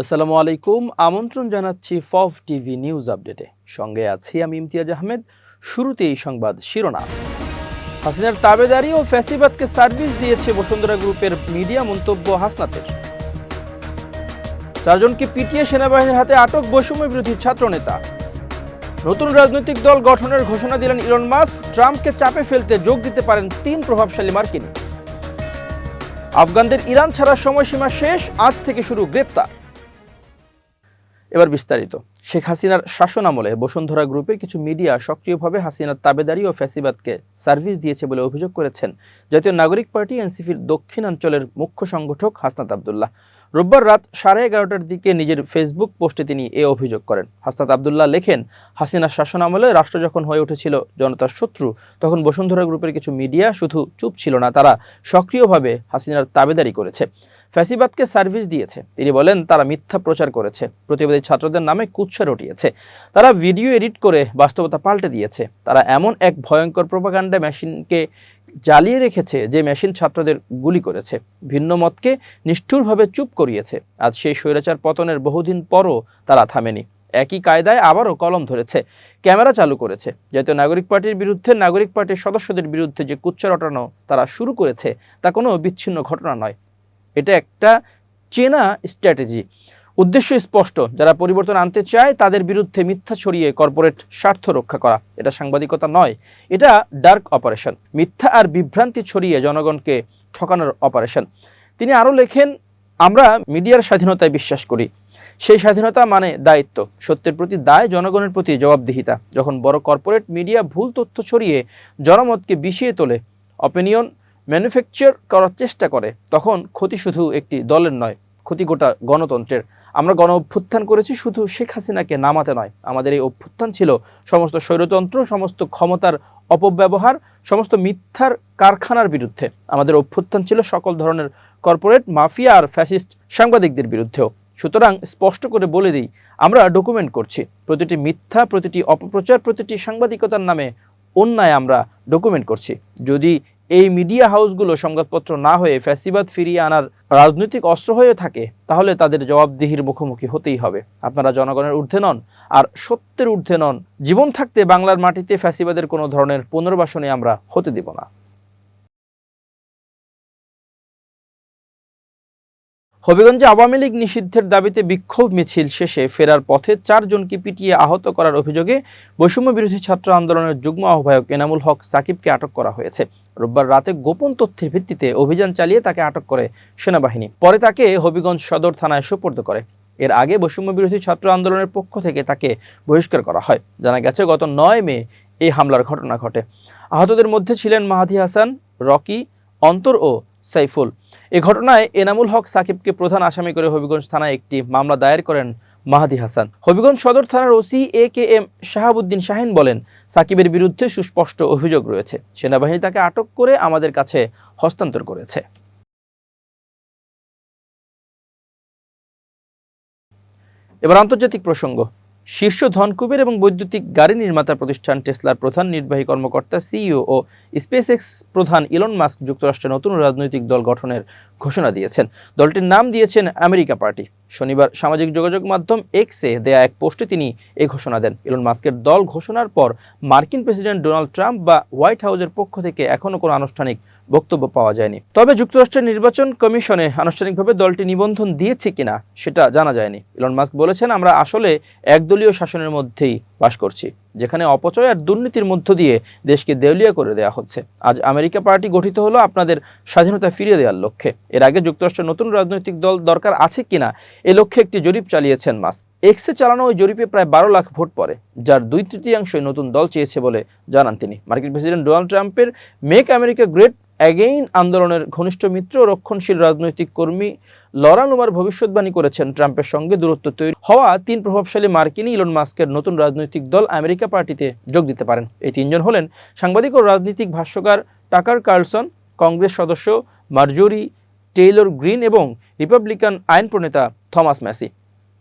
আসসালামু আলাইকুম। আমন্ত্রণ জানাচ্ছি ফফ টিভি নিউজ আপডেটে। সঙ্গে আছি আমি ইমতিয়াজ আহমেদ। শুরুতে এই সংবাদ শিরোনাম। হাসিনার তাবেদারি ও ফ্যাসিবাদকে সার্ভিস দিয়েছে বসুন্ধরা গ্রুপের মিডিয়া মন্তব্য হাসনাতের। চারজনকে পিটিয়ে সেনাবাহিনীর হাতে আটক বৈষম্য বিরোধী ছাত্রনেতা। নতুন রাজনৈতিক দল গঠনের ঘোষণা দিলেন ইলন মাস্ক। ট্রাম্পকে চাপে ফেলতে যোগ দিতে পারেন তিন প্রভাবশালী মার্কিনী। আফগানদের ইরান ছাড়ার সময়সীমা শেষ, আজ থেকে শুরু গ্রেপ্তার। এবার বিস্তারিত। শেখ হাসিনার শাসন আমলে বসুন্ধরা গ্রুপের কিছু মিডিয়া সক্রিয়ভাবে হাসিনার তাবেদারি ও ফ্যাসিবাদকে সার্ভিস দিয়েছে বলে অভিযোগ করেছেন জাতীয় নাগরিক পার্টি এনসিপির দক্ষিণাঞ্চলের মুখ্য সংগঠক হাসনাত আবদুল্লাহ। রোববার রাত সাড়ে এগারোটার দিকে নিজের ফেসবুক পোস্টে তিনি এ অভিযোগ করেন। হাসনাত আবদুল্লাহ লেখেন, হাসিনার শাসন আমলে রাষ্ট্র যখন হয়ে উঠেছিল জনতার শত্রু, তখন বসুন্ধরা গ্রুপের কিছু মিডিয়া শুধু চুপ ছিল না, তারা সক্রিয়ভাবে হাসিনার তাবেদারি করেছে। ফ্যাসিবাদকে সার্ভিস দিয়েছে। তিনি বলেন, তারা মিথ্যা প্রচার করেছে। প্রতিবাদী ছাত্রদের নামে কুৎসা রটিয়েছে। তারা ভিডিও এডিট করে বাস্তবতা পাল্টে দিয়েছে। তারা এমন এক ভয়ঙ্কর প্রোপাগান্ডা মেশিনকে জ্বালিয়ে রেখেছে, যে মেশিন ছাত্রদের গুলি করেছে। ভিন্ন মতকে নিষ্ঠুরভাবে চুপ করিয়েছে। আজ সেই স্বৈরাচার পতনের বহুদিন পরও তারা থামেনি। একই কায়দায় আবারও কলম ধরেছে, ক্যামেরা চালু করেছে। জাতীয় নাগরিক পার্টির বিরুদ্ধে নাগরিক পার্টির সদস্যদের বিরুদ্ধে যে কুচ্চা রটানো তারা শুরু করেছে, তা কোনো বিচ্ছিন্ন ঘটনা নয়। এটা একটা চেনা স্ট্র্যাটেজি। উদ্দেশ্য স্পষ্ট, যারা পরিবর্তন আনতে চায় তাদের বিরুদ্ধে মিথ্যা ছড়িয়ে কর্পোরেট স্বার্থ রক্ষা করা। এটা সাংবাদিকতা নয়, এটা ডার্ক অপারেশন। মিথ্যা আর বিভ্রান্তি ছড়িয়ে জনগণকে ঠকানোর অপারেশন। তিনি আরও লেখেন, আমরা মিডিয়ার স্বাধীনতায় বিশ্বাস করি। সেই স্বাধীনতা মানে দায়িত্ব। সত্যের প্রতি দায় জনগণের প্রতি জবাবদিহিতা। যখন বড় কর্পোরেট মিডিয়া ভুল তথ্য ছড়িয়ে জনমতকে বিষিয়ে তোলে অপিনিয়ন ম্যানুফ্যাকচার করার চেষ্টা করে, তখন ক্ষতি শুধু একটি দলের নয়, ক্ষতি গোটা গণতন্ত্রের। আমরা গণ অভ্যুত্থান করেছি শুধু শেখ হাসিনাকে নামাতে নয়, আমাদের এই অভ্যুত্থান ছিল সমস্ত স্বৈরতন্ত্র, সমস্ত ক্ষমতার অপব্যবহার, সমস্ত মিথ্যার কারখানার বিরুদ্ধে। আমাদের অভ্যুত্থান ছিল সকল ধরনের কর্পোরেট, মাফিয়া আর ফ্যাসিস্ট সাংবাদিকদের বিরুদ্ধেও। সুতরাং স্পষ্ট করে বলে দিই, আমরা ডকুমেন্ট করছি, প্রতিটি মিথ্যা, প্রতিটি অপপ্রচার, প্রতিটি সাংবাদিকতার নামে অন্যায় আমরা ডকুমেন্ট করছি। যদি এই মিডিয়া হাউসগুলো সংবাদপত্র না হয়ে ফ্যাসিবাদ ফিরিয়ে আনার রাজনৈতিক অস্ত্র হয়ে থাকে, তাহলে তাদের জবাবদিহির মুখোমুখি হতেই হবে। আপনারা জনগণের ঊর্ধ্বে নন, আর সত্যের ঊর্ধ্বে নন, জীবন থাকতে বাংলার মাটিতে ফ্যাসিবাদের কোনো ধরনের পুনর্বাসনে আমরা হতে দিব না। হবিগঞ্জে আওয়ামী লীগ নিষিদ্ধের দাবিতে বিক্ষোভ মিছিল শেষে ফেরার পথে চারজনকে পিটিয়ে আহত করার অভিযোগে বৈষম্য বিরোধী ছাত্র আন্দোলনের যুগ্ম আহ্বায়ক এনামুল হক সাকিবকে আটক করা হয়েছে। রোববার রাতে গোপন তথ্যের ভিত্তিতে অভিযান চালিয়ে তাকে আটক করে সেনাবাহিনী। পরে তাকে হবিগঞ্জ সদর থানায় সোপর্দ করে। এর আগে বৈষম্য বিরোধী ছাত্র আন্দোলনের পক্ষ থেকে তাকে বহিষ্কার করা হয়। জানা গেছে, গত নয় মে এই হামলার ঘটনা ঘটে। আহতদের মধ্যে ছিলেন মাহাদি হাসান, রকি, অন্তর ও সাইফুল। এ ঘটনায় এনামুল হক সাকিবকে প্রধান আসামি করে হবিগঞ্জ থানায় একটি মামলা দায়ের করেন মাহাদি হাসান। হবিগঞ্জ সদর থানার OC A K M Shahabuddin Shahin বলেন, সাকিবের বিরুদ্ধে সুস্পষ্ট অভিযোগ রয়েছে। সেনাবাহিনী তাকে আটক করে আমাদের কাছে হস্তান্তর করেছে। এবার আন্তর্জাতিক প্রসঙ্গ। শীর্ষ ধনকুবের এবং বৈদ্যুতিক গাড়ি নির্মাতা প্রতিষ্ঠান টেসলার প্রধান নির্বাহী কর্মকর্তা, সিইও ও স্পেসএক্স প্রধান ইলন মাস্ক যুক্তরাষ্ট্রের নতুন রাজনৈতিক দল গঠনের ঘোষণা দিয়েছেন। দলটির নাম দিয়েছেন আমেরিকা পার্টি। শনিবার সামাজিক যোগাযোগ মাধ্যম এক্সে দেয়া এক পোস্টে তিনি এ ঘোষণা দেন। ইলন মাস্কের দল ঘোষণার পর মার্কিন প্রেসিডেন্ট ডোনাল্ড ট্রাম্প বা হোয়াইট হাউসের পক্ষ থেকে এখনও কোনো আনুষ্ঠানিক বক্তব্য পাওয়া যায়নি। তবে যুক্তরাষ্ট্রের নির্বাচন কমিশনে আনুষ্ঠানিকভাবে দলটি নিবন্ধন দিয়েছে কিনা সেটা জানা যায়নি। ইলন মাস্ক বলেছেন, আমরা আসলে একদলীয় শাসনের মধ্যেই বাস করছি। যেখানে অপচয় আর দুর্নীতির মধ্য দিয়ে দেশকে দেউলিয়া করে দেওয়া হচ্ছে। আজ আমেরিকা পার্টি গঠিত হলো আপনাদের স্বাধীনতা ফিরিয়ে দেওয়ার লক্ষ্যে। এর আগে যুক্তরাষ্ট্রের নতুন রাজনৈতিক দল দরকার আছে কিনা, এ লক্ষ্যে একটি জরিপ চালিয়েছেন মাস্ক। এক্সে চালানো ওই জরিপে প্রায় বারো লাখ ভোট পড়ে, যার দুই তৃতীয়াংশই নতুন দল চেয়েছে বলে জানান তিনি। মার্কিন প্রেসিডেন্ট ডোনাল্ড ট্রাম্পের মেক আমেরিকা গ্রেট অ্যাগেইন আন্দোলনের ঘনিষ্ঠ মিত্র রক্ষণশীল রাজনৈতিক কর্মী লরান উমার ভবিষ্যৎবাণী করেছেন ট্রাম্পের সঙ্গে দূরত্ব তৈরি হওয়া তিন প্রভাবশালী মার্কিনী ইলন মাস্কের নতুন রাজনৈতিক দল আমেরিকা পার্টিতে যোগ দিতে পারেন। এই তিনজন হলেন সাংবাদিক ও রাজনৈতিক ভাষ্যকার টাকার কার্লসন, কংগ্রেস সদস্য মার্জোরি টেইলর গ্রিন এবং রিপাবলিকান আইন প্রণেতা থমাস ম্যাসি।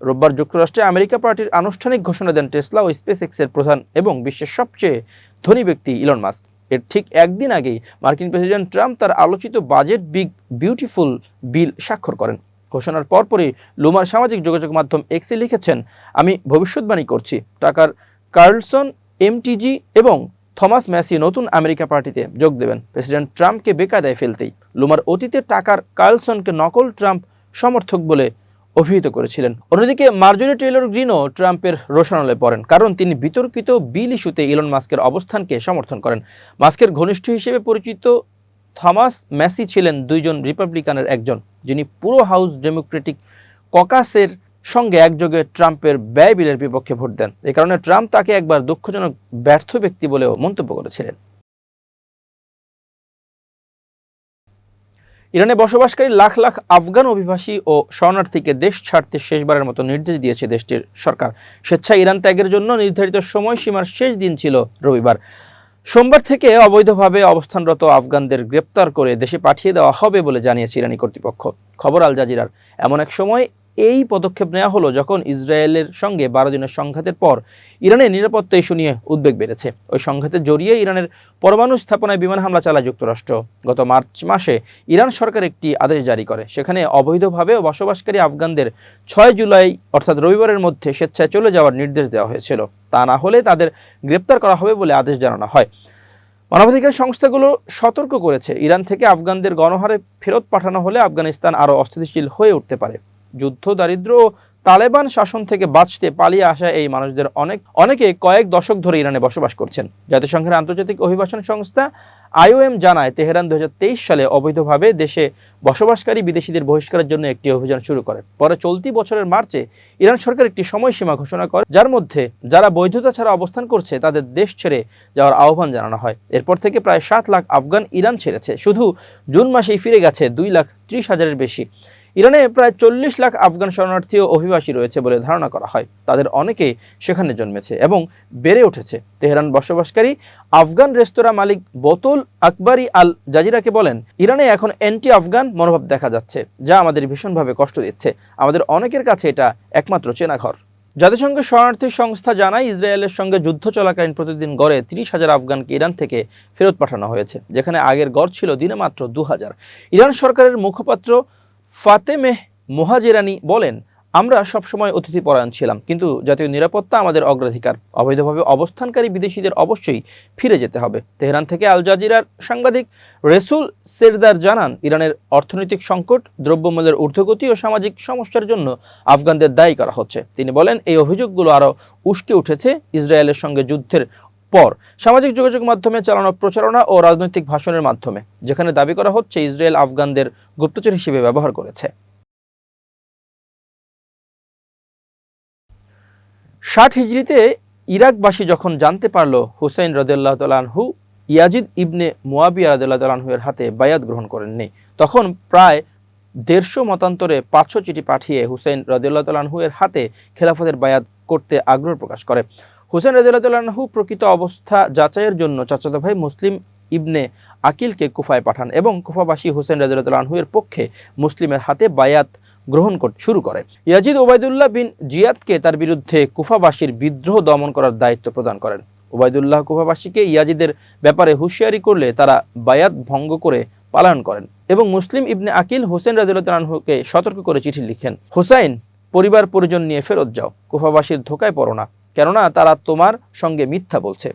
রোববার যুক্তরাষ্ট্রে আমেরিকা পার্টির আনুষ্ঠানিক ঘোষণা দেন টেসলা ও স্পেস এক্সের প্রধান এবং বিশ্বের সবচেয়ে ধনী ব্যক্তি ইলন মাস্ক। এর ঠিক একদিন আগেই মার্কিন প্রেসিডেন্ট ট্রাম্প তার আলোচিত বাজেট বিগ বিউটিফুল বিল স্বাক্ষর করেন। ঘোষণার পরপরই লুমার সামাজিক যোগাযোগ মাধ্যম এক্সে লিখেছেন, আমি ভবিষ্যৎবাণী করছি। টাকার কার্লসন, এমটিজি এবং থমাস ম্যাসি নতুন আমেরিকা পার্টিতে যোগ দেবেন। প্রেসিডেন্ট ট্রাম্পকে বেকায়দায় ফেলতেই লুমার অতীতে টাকার কার্লসনকে নকল ট্রাম্প সমর্থক বলে অভিহিত করেছিলেন। অন্যদিকে মার্জরি টেইলর গ্রিনও ট্রাম্পের রোশানলে পড়েন, কারণ তিনি বিতর্কিত বিল ইস্যুতে ইলন মাস্কের অবস্থানকে সমর্থন করেন। মাস্কের ঘনিষ্ঠ হিসেবে পরিচিত থমাস ম্যাসি ছিলেন দুইজন রিপাবলিকানের একজন, যিনি পুরো হাউস ডেমোক্রেটিক ককাসের সঙ্গে একযোগে ট্রাম্পের ব্যয় বিলের বিপক্ষে ভোট দেন। এ কারণে ট্রাম্প তাকে একবার দুঃখজনক ব্যর্থ ব্যক্তি বলেও মন্তব্য করেছিলেন। ইরানে বসবাসকারী লাখ লাখ আফগান অভিবাসী ও শরণার্থীকে দেশ ছাড়তে শেষবারের মতো নির্দেশ দিয়েছে দেশটির সরকার। স্বেচ্ছায় ইরান ত্যাগের জন্য নির্ধারিত সময়সীমার শেষ দিন ছিল রবিবার। সোমবার থেকে অবৈধভাবে অবস্থানরত আফগানদের গ্রেপ্তার করে দেশে পাঠিয়ে দেওয়া হবে বলে জানিয়েছে ইরানি কর্তৃপক্ষ। খবর আল জাজিরার। এমন এক সময় এই পদক্ষেপ নেওয়া হলো যখন ইসরায়েলের সঙ্গে বারো দিনের সংঘাতের পর ইরানের নিরাপত্তা ইস্যু নিয়ে উদ্বেগ বেড়েছে। ওই সংঘাতে জড়িয়ে ইরানের পরমাণু স্থাপনায় বিমান হামলা চালায় যুক্তরাষ্ট্র। গত মার্চ মাসে ইরান সরকার একটি আদেশ জারি করে। সেখানে অবৈধভাবে বসবাসকারী আফগানদের ছয় জুলাই, অর্থাৎ রবিবারের মধ্যে স্বেচ্ছায় চলে যাওয়ার নির্দেশ দেওয়া হয়েছিল। তা না হলে তাদের গ্রেপ্তার করা হবে বলে আদেশ জানানো হয়। মানবাধিকার সংস্থাগুলো সতর্ক করেছে। ইরান থেকে আফগানদের গণহারে ফেরত পাঠানো হলে আফগানিস্তান আরও অস্থিতিশীল হয়ে উঠতে পারে। যুদ্ধ দারিদ্র তালেবান শাসন থেকে বাঁচতে পালিয়ে আসা এই মানুষদের অনেক, অনেকে কয়েক দশক ধরে ইরানে বসবাস করছেন। জাতিসংঘের আন্তর্জাতিক অভিবাসন সংস্থা আইওএম জানায়, তেহরান দুহাজার তেইশ সালে অবৈধভাবে দেশে বসবাসকারী বিদেশিদের বহিষ্কারের জন্য একটি অভিযান শুরু করে। পরে চলতি বছরের মার্চে ইরান সরকার একটি সময়সীমা ঘোষণা করে, যার মধ্যে যারা বৈধতা ছাড়া অবস্থান করছে, তাদের দেশ ছেড়ে যাওয়ার আহ্বান জানানো হয়। এরপর থেকে প্রায় সাত লাখ আফগান ইরান ছেড়েছে। শুধু জুন মাসেই ফিরে গেছে দুই লাখ ত্রিশ হাজারের বেশি। ইরানে প্রায় চল্লিশ লাখ আফগান শরণার্থী ও অভিবাসী রয়েছে বলে ধারণা করা হয়। তাদের অনেকেই সেখানে জন্মেছে এবং বেড়ে উঠেছে। তেহরান বসবাসকারী আফগান রেস্তোরাঁ মালিক বোতল আকবরী আল জাজিরাকে বলেন, ইরানে এখন অ্যান্টি আফগান মনোভাব দেখা যাচ্ছে, যা আমাদের ভীষণভাবে কষ্ট দিচ্ছে। আমাদের অনেকের কাছে এটা একমাত্র চেনা ঘর জাতিসংঘের শরণার্থী সংস্থা জানায়, ইসরায়েলের সঙ্গে যুদ্ধ চলাকালীন প্রতিদিন গড়ে তিরিশ হাজার আফগানকে ইরান থেকে ফেরত পাঠানো হয়েছে, যেখানে আগের গড় ছিল দিনে মাত্র দু হাজার। ইরান সরকারের মুখপাত্র ফাতেমেহ মোহাজেরানি বলেন, আমরা সবসময় অতিথি পরায়ণ ছিলাম, কিন্তু জাতীয় নিরাপত্তা আমাদের অগ্রাধিকার। অবৈধভাবে অবস্থানকারী বিদেশিদের অবশ্যই ফিরে যেতে হবে। তেহরান থেকে আল জাজিরার সাংবাদিক রেসুল সেরদার জানান, ইরানের অর্থনৈতিক সংকট, দ্রব্যমূল্যের ঊর্ধ্বগতি ও সামাজিক সমস্যার জন্য আফগানদের দায়ী করা হচ্ছে। তিনি বলেন, এই অভিযোগগুলো আরও উস্কে উঠেছে ইসরায়েলের সঙ্গে যুদ্ধের পর সামাজিক যোগাযোগ মাধ্যমে চালানো প্রচারণা ও রাজনৈতিক ভাষণের মাধ্যমে, যেখানে দাবি করা হচ্ছে ইসরায়েল আফগানদের গুপ্তচর হিসেবে ব্যবহার করেছে। ষাট হিজড়িতে ইরাকবাসী যখন জানতে পারল হুসাইন রদুল্লাহ তালানহু ইয়াজিদ ইবনে মুয়াবিয়া রদুল্লাহ তালানহুয়ের হাতে বায়াত গ্রহণ করেননি, তখন প্রায় দেড়শো মতান্তরে পাঁচশো চিঠি পাঠিয়ে হুসেন রদুল্লাহ তালানহুয়ের হাতে খেলাফতের বায়াত করতে আগ্রহ প্রকাশ করে। হুসেন রদুল্লাহু প্রকৃত অবস্থা যাচাইয়ের জন্য চাচাতো ভাই মুসলিম ইবনে আকিলকে কুফায় পাঠান এবং কুফাবাসী হুসেন রাজুল্লাহুয়ের পক্ষে মুসলিমের হাতে বায়াত গ্রহণ করতে শুরু করে। ইয়াজিদ ওবায়দুল্লাহ বিন জিয়াদকে তার বিরুদ্ধে কুফাবাসীর বিদ্রোহ দমন করার দায়িত্ব প্রদান করেন। ওবায়দুল্লাহ কুফাবাসীকে ইয়াজিদের ব্যাপারে হুঁশিয়ারি করলে তারা বায়াত ভঙ্গ করে পালন করেন এবং মুসলিম ইবনে আকিল হোসেন রাজুল্লাহকে সতর্ক করে চিঠি লিখেন, হুসাইন পরিবার পরিজন নিয়ে ফেরত যাও, কুফাবাসীর ধোকায় পড়ো না। কেননা তারা তোমার সঙ্গে মিথ্যা বলছে।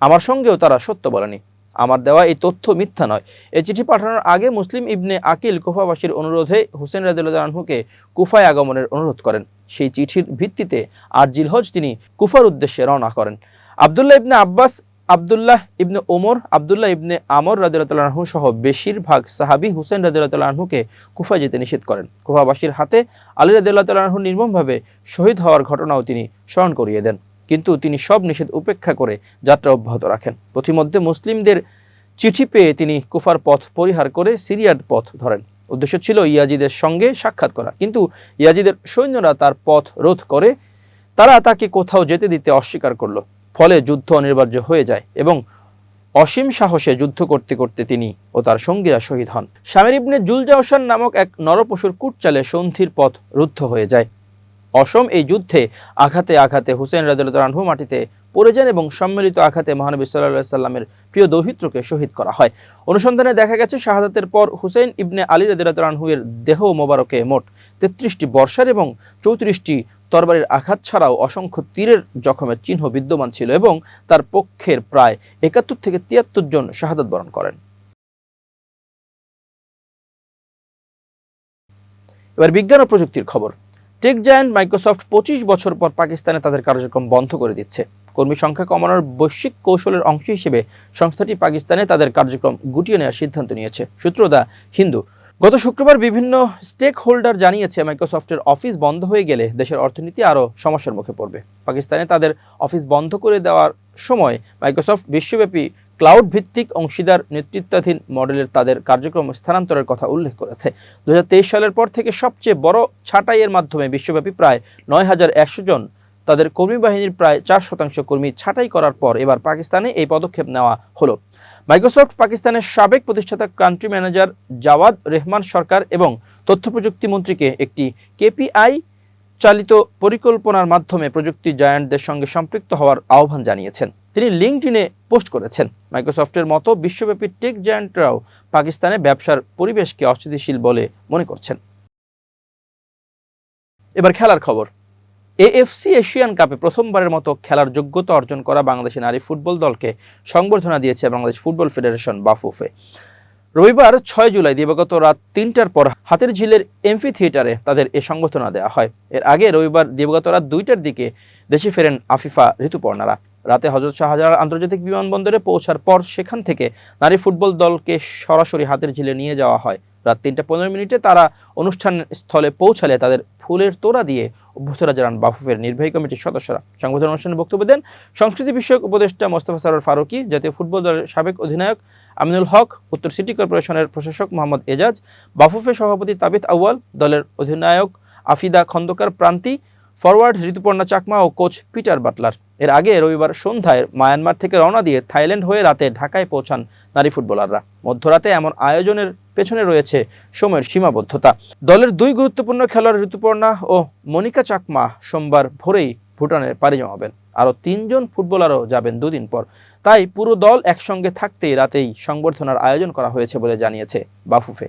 আমার সঙ্গেও তারা সত্য বলেনি। আমার দেওয়া এই তথ্য মিথ্যা নয়। এই চিঠি পাঠানোর আগে মুসলিম ইবনে আকিল কুফাবাসীর অনুরোধে হুসেন রাজুকে কুফায় আগমনের অনুরোধ করেন। সেই চিঠির ভিত্তিতে আর জিলহজ তিনি কুফার উদ্দেশ্যে রওনা করেন। আবদুল্লাহ ইবনে আব্বাস আবদুল্লাহ ইবনে ওমর আবদুল্লাহ ইবনে আমর রাদিল্লাহু সহ বেশিরভাগ সাহাবি হুসেন রাদিল্লাহকে কুফা যেতে নিষেধ করেন। কুফাবাসীর হাতে আলী রাদিল্লাহু নির্মমভাবে শহীদ হওয়ার ঘটনাও তিনি স্মরণ করিয়ে দেন। কিন্তু তিনি সব নিষেধ উপেক্ষা করে যাত্রা অব্যাহত রাখেন। প্রতিমধ্যে মুসলিমদের চিঠি পেয়ে তিনি কুফার পথ পরিহার করে সিরিয়ার পথ ধরেন। উদ্দেশ্য ছিল ইয়াজিদের সঙ্গে সাক্ষাৎ করা। কিন্তু ইয়াজিদের সৈন্যরা তার পথ রোধ করে তারা তাকে কোথাও যেতে দিতে অস্বীকার করল। ফলে যুদ্ধ অনিবার্য হয়ে যায় এবং অসীম সাহসে যুদ্ধ করতে করতে তিনি ও তার সঙ্গীরা শহীদ হন। স্বামীর ইবনে জুলজাওসান নামক এক নরপশুর কুটচালে সন্ধির পথ রুদ্ধ হয়ে যায়। অসম এই যুদ্ধে আঘাতে আঘাতে হুসেন রাজু মাটিতে পড়ে যান এবং সম্মিলিত আঘাতে মহানবী সাল্লাহ সাল্লামের প্রিয় দৌহিত্রকে শহীদ করা হয়। অনুসন্ধানে দেখা গেছে, শাহাদাতের পর হুসেইন ইবনে আলী রদিরাতরানহুয়ের দেহ মোবারকে মোট তেত্রিশটি বর্ষার এবং চৌত্রিশটি তরবারির আঘাত ছাড়াও অসংখ্য তীরের জখমের চিহ্ন বিদ্যমান ছিল এবং তার পক্ষের প্রায় একাত্তর থেকে তিয়াত্তর জন শাহাদাত বরণ করেন। এবার বিজ্ঞান ও প্রযুক্তির খবর। টেক জায়ান্ট মাইক্রোসফট পঁচিশ বছর পর পাকিস্তানে তাদের কার্যক্রম বন্ধ করে দিচ্ছে। কর্মী সংখ্যা কমানোর বৈশ্বিক কৌশলের অংশ হিসেবে সংস্থাটি পাকিস্তানে তাদের কার্যক্রম গুটিয়ে নেওয়ার সিদ্ধান্ত নিয়েছে। সূত্র দা হিন্দু। গত শুক্রবার বিভিন্ন স্টেক হোল্ডার জানিয়েছে মাইক্রোসফটের অফিস বন্ধ হয়ে গেলে দেশের অর্থনীতি আরও সমস্যার মুখে পড়বে। পাকিস্তানে তাদের অফিস বন্ধ করে দেওয়ার সময় মাইক্রোসফট বিশ্বব্যাপী ক্লাউড ভিত্তিক অংশীদার নেতৃত্বাধীন মডেলের তাদের কার্যক্রম স্থানান্তরের কথা উল্লেখ করেছে। দু হাজার তেইশ সালের পর থেকে সবচেয়ে বড় ছাঁটাইয়ের মাধ্যমে বিশ্বব্যাপী প্রায় নয় হাজার একশো জন তাদের কর্মী বাহিনীর প্রায় চার শতাংশ কর্মী ছাঁটাই করার পর এবার পাকিস্তানে এই পদক্ষেপ নেওয়া হলো। মাইক্রোসফট পাকিস্তানের সাবেক প্রতিষ্ঠাতা কান্ট্রি ম্যানেজার জাওয়াদ রেহমান সরকার এবং তথ্য প্রযুক্তি মন্ত্রীকে একটি কেপিআই চালিত পরিকল্পনার মাধ্যমে প্রযুক্তি জায়ান্টদের সঙ্গে সম্পৃক্ত হওয়ার আহ্বান জানিয়েছেন। তিনি লিঙ্কডিনে পোস্ট করেছেন, মাইক্রোসফটের মতো বিশ্বব্যাপী টেক জায়ান্টরাও পাকিস্তানে ব্যবসার পরিবেশকে অস্থিতিশীল বলে মনে করছেন। এবার খেলার খবর। এএফসি এশিয়ান কাপে প্রথমবারের মতো খেলার যোগ্যতা অর্জন করা বাংলাদেশি নারী ফুটবল দলকে সংবর্ধনা দিয়েছে বাংলাদেশ ফুটবল ফেডারেশন, বাফুফে। রবিবার ছয় জুলাই দিবাগত রাত তিনটার পর হাতের ঝিলের এমফি থিয়েটারে তাদের এ সংবর্ধনা দেওয়া হয়। এর আগে রবিবার দিবাগত রাত দুইটার দিকে দেশে ফেরেন আফিফা ঋতুপর্ণারা। রাতে হজরত শাহজালাল আন্তর্জাতিক বিমানবন্দরে পৌঁছার পর সেখান থেকে নারী ফুটবল দলকে সরাসরি হাতের ঝিলে নিয়ে যাওয়া হয়। রাত তিনটা পনেরো মিনিটে তারা অনুষ্ঠান স্থলে পৌঁছালে তাদের ফুলের তোড়া দিয়ে অভ্যর্থনা জানান বাফুফের নির্বাহী কমিটির সদস্যরা সংবাদ অনুষ্ঠানে বক্তব্য দেন সংস্কৃতি বিষয়ক উপদেষ্টা মোস্তফা সারোর ফারুকি, জাতীয় ফুটবল দলের সাবেক অধিনায়ক আমিনুল হক, উত্তর সিটি কর্পোরেশনের প্রশাসক মোহাম্মদ এজাজ, বাফুফের সভাপতি তাবিত আউয়াল, দলের অধিনায়ক আফিদা খন্দকার প্রান্তি ফরওয়ার্ড ঋতুপর্ণা চাকমা ও কোচ পিটার বাটলার। এর আগে রবিবার সন্ধ্যায় মায়ানমার থেকে রওনা দিয়ে থাইল্যান্ড হয়ে রাতে ঢাকায় পৌঁছান নারী ফুটবলাররা। মধ্যরাতে এমন আয়োজনের পেছনে রয়েছে সময়ের সীমাবদ্ধতা। দলের দুই গুরুত্বপূর্ণ খেলোয়াড় ঋতুপর্ণা ও মনিকা চাকমা সোমবার ভোরেই ভুটানের পাড়ি জমাবেন। আরও তিনজন ফুটবলারও যাবেন দুদিন পর। তাই পুরো দল একসঙ্গে থাকতেই রাতেই সংবর্ধনার আয়োজন করা হয়েছে বলে জানিয়েছে বাফুফে।